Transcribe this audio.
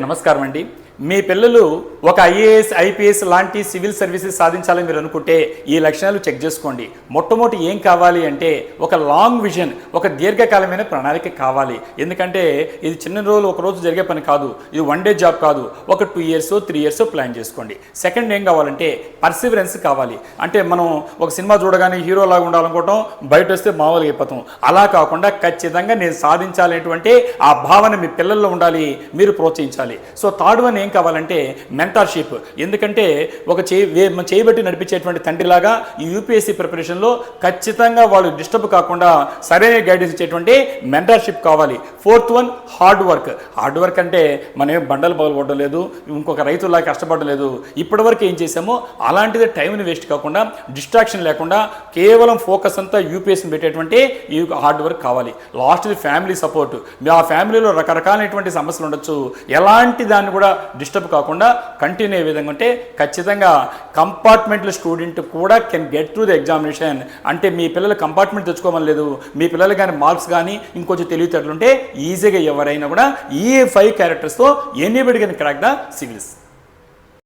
నమస్కారం అండి మీ పిల్లలు ఒక ఐఏఎస్ ఐపీఎస్ లాంటి సివిల్ సర్వీసెస్ సాధించాలని మీరు అనుకుంటే ఈ లక్షణాలు చెక్ చేసుకోండి. మొట్టమొదటి ఏం కావాలి అంటే ఒక లాంగ్ విజన్ ఒక దీర్ఘకాలమైన ప్రణాళిక కావాలి. ఎందుకంటే ఇది చిన్న రోజులు ఒక రోజు జరిగే పని కాదు. ఇది వన్ డే జాబ్ కాదు. ఒక two years three years plan చేసుకోండి. సెకండ్ ఏం కావాలంటే పర్సివరెన్స్ కావాలి. అంటే మనం ఒక సినిమా చూడగానే హీరోలాగా ఉండాలనుకోవటం బయట వస్తే మామూలుగా అయిపోతాం. అలా కాకుండా ఖచ్చితంగా నేను సాధించాలనేటువంటి ఆ భావన మీ పిల్లల్లో ఉండాలి మీరు ప్రోత్సహించాలి. సో థర్డ్ వన్ ఏం కావాలంటే మెంటార్షిప్ ఎందుకంటే ఒక చేయి చేయబట్టి నడిపించేటువంటి తండ్రిలాగా ఈ యూపీఎస్సీ ప్రిపరేషన్లో ఖచ్చితంగా వాళ్ళు డిస్టర్బ్ కాకుండా సరైన గైడెన్స్ ఇచ్చేటువంటి మెంటార్షిప్ కావాలి. Fourth one hard work hard work అంటే మనం బండలు బండలు పగలగొట్టడం లేదు ఇంకొక రైతులా కష్టపడడం లేదు. ఇప్పటివరకు ఏం చేసామో అలాంటిది టైంని వేస్ట్ కాకుండా డిస్ట్రాక్షన్ లేకుండా కేవలం ఫోకస్ అంతా యూపీఎస్సీని పెట్టేటువంటి ఈ హార్డ్ వర్క్ కావాలి. లాస్ట్ది ఫ్యామిలీ సపోర్ట్ మీ ఆ ఫ్యామిలీలో రకరకాలైనటువంటి సమస్యలు ఉండొచ్చు. ఎలాంటి దాన్ని కూడా డిస్టర్బ్ కాకుండా కంటిన్యూ అయ్యే విధంగా ఉంటే ఖచ్చితంగా కంపార్ట్మెంట్ల స్టూడెంట్ కూడా can get to the examination. అంటే మీ పిల్లలు కంపార్ట్మెంట్ తెచ్చుకోమని లేదు మీ పిల్లలు కానీ మార్క్స్ కానీ ఇంకొంచెం తెలివితేటలు ఉంటే ఈజీగా ఎవరైనా కూడా ఈ ఫైవ్ క్యారెక్టర్స్తో ఎనీబడి కానీ క్రాక్ ద సివిల్స్.